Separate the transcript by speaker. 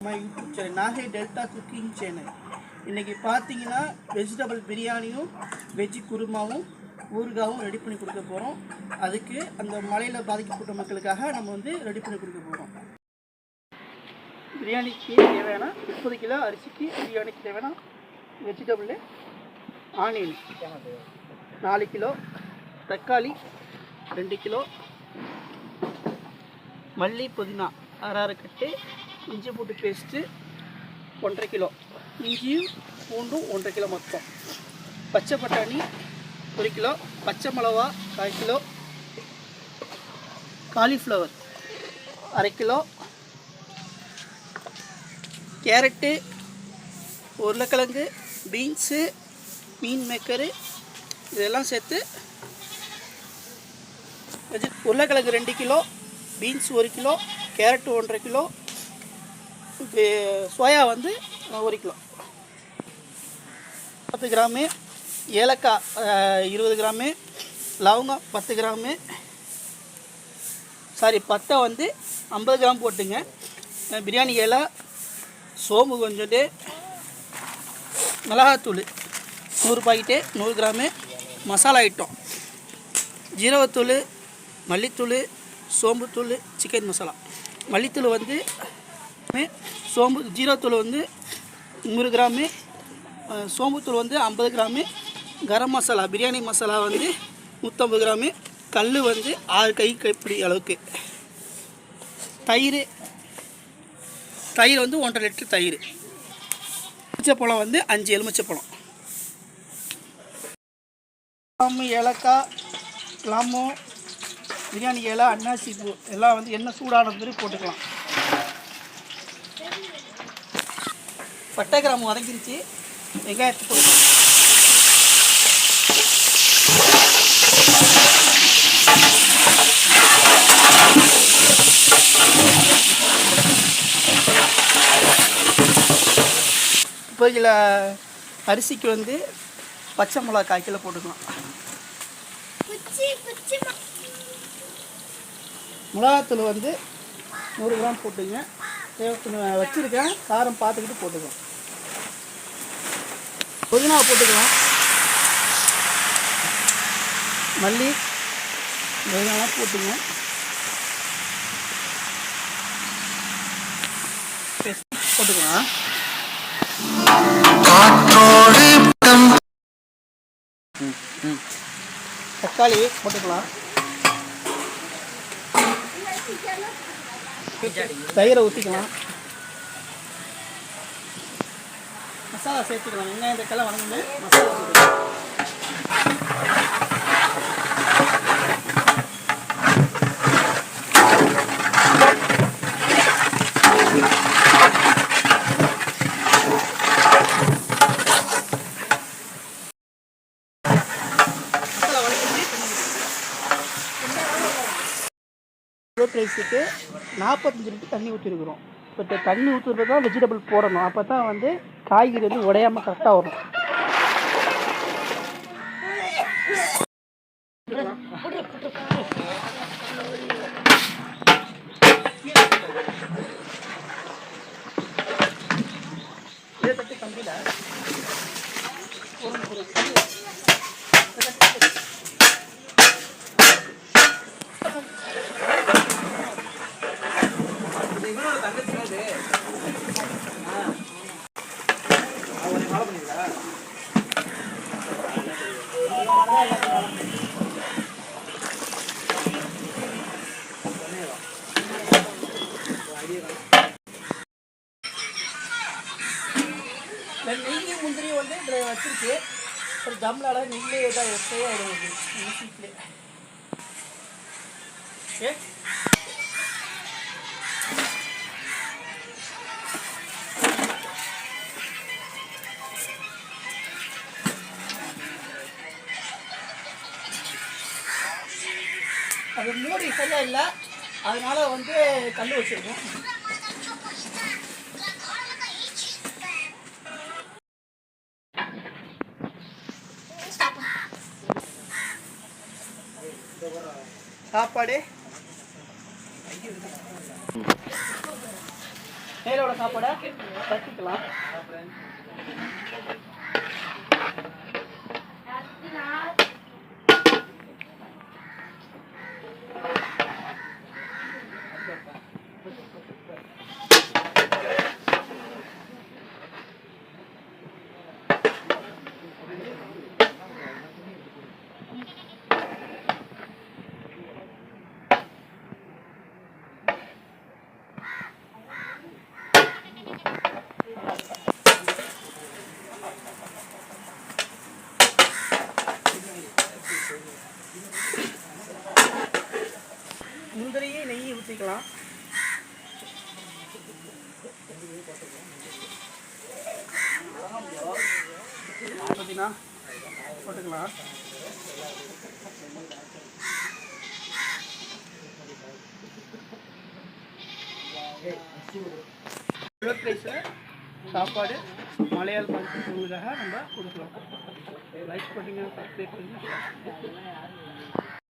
Speaker 1: YouTube channel Nagai delta cooking channel இன்றைக்கி பார்த்தீங்கன்னா vegetable பிரியாணியும் வெஜ்ஜி குருமாவும் ஊறுகாவும் ரெடி பண்ணி கொடுக்க போகிறோம் அதுக்கு அந்த மலையில் பாதிக்கப்பட்ட மக்களுக்காக நம்ம வந்து ரெடி பண்ணி கொடுக்க போகிறோம் பிரியாணிக்கு தேவையான முப்பது கிலோ அரிசிக்கு பிரியாணிக்கு தேவையான வெஜிடபிள் ஆனியன் நாலு கிலோ தக்காளி ரெண்டு கிலோ மல்லி புதினா அரை அரை கட்டு இஞ்சி பூண்டு பேஸ்ட்டு ஒன்றரை கிலோ. இஞ்சியும் பூண்டும் ஒன்றரை கிலோ மொத்தம். பச்சை பட்டாணி ஒரு கிலோ பச்சை மிளவா கால் கிலோ காலிஃப்ளவர் அரை கிலோ கேரட்டு உருளைக்கிழங்கு பீன்ஸு மீன் மேக்கரு இதெல்லாம் சேர்த்து உருளைக்கிழங்கு ரெண்டு கிலோ பீன்ஸ் ஒரு கிலோ கேரட்டு ஒன்றரை கிலோ இது சோயா வந்து ஒரு கிலோ பத்து கிராமு ஏலக்காய் இருபது கிராமு லவங்கம் பத்து கிராமு. சாரி பத்தை வந்து ஐம்பது கிராம் போட்டுங்க. பிரியாணி இலை சோம்பு கொஞ்சோண்டு மிளகாத்தூள் நூறு பாக்கெட்டு நூறு கிராமு மசாலா ஐட்டம். ஜீரகத்தூள் மல்லித்தூள் சோம்புத்தூள் சிக்கன் மசாலா. மல்லித்தூள் வந்து சோம்பு ஜீரகத்தூள் வந்து நூறு கிராமு. சோம்புத்தூள் வந்து ஐம்பது கிராமு. கரம் மசாலா பிரியாணி மசாலா வந்து நூற்றம்பது கிராமு. கல் வந்து ஆறு கை கைப்பிடி அளவுக்கு. தயிர். தயிர் வந்து ஒன்றரை லிட்டர் தயிர். எலுமிச்சப்பழம் வந்து அஞ்சு எலுமிச்சப்பழம். கிராமு ஏலக்காய் கிளாமோ பிரியாணி இலை அன்னாசி பூ. எல்லாம் வந்து எண்ணெய் சூடான மாதிரி போட்டுக்கலாம். பட்டை கிராமம் வதங்கிருச்சு வெங்காயத்தை போட்டுக்கலாம் இப்போ இதில் அரிசிக்கு வந்து பச்சை மிளகா கால் கிலோ போட்டுக்கலாம். மிளகாத்தூள் வந்து நூறு கிராம் போட்டுங்க. வச்சுருக்கேன். காரம் பார்த்துக்கிட்டு போட்டுக்கலாம். புதினா போட்டுக்கலாம். மல்லி புதினா போட்டுங்க. போட்டுக்கலாம். தக்காளி போட்டுக்கலாம். தயிரை ஊற்றிக்கலாம் மசாலா சேர்த்துக்கலாம். வெங்காயம் தக்காளி வணங்குங்க மசாலா சேர்த்துக்கலாம் ரைஸுக்கு நாற்பத்தஞ்சு லிட்டர் தண்ணி ஊற்றிருக்கிறோம் இப்போ தண்ணி ஊற்றுறது தான் வெஜிடபிள் போடணும். அப்போ தான் வந்து காய்கறி வந்து உடையாமல் கரெக்டாக வரும். நெல்லி முந்திரி வந்து இதில் வச்சிருக்கு ஒரு ஜம்லால நெய்லே தான் எப்போயே வருது சீட்லே ஓகே அது மூடி சரியா இல்லை. அதனால வந்து கல் வச்சிருக்கோம். சாப்பாடு? மேலே சாப்பாடை? தட்டிக்கலாம் நெய் பார்த்தீங்கன்னா போட்டுக்கலாம். ஃபுல்லர் சாப்பாடு மலையாள மக்களுக்காக நம்ம கொடுக்கலாம். லைக் பண்ணிங்க சப்ஸ்கிரைப் பண்ணுங்க.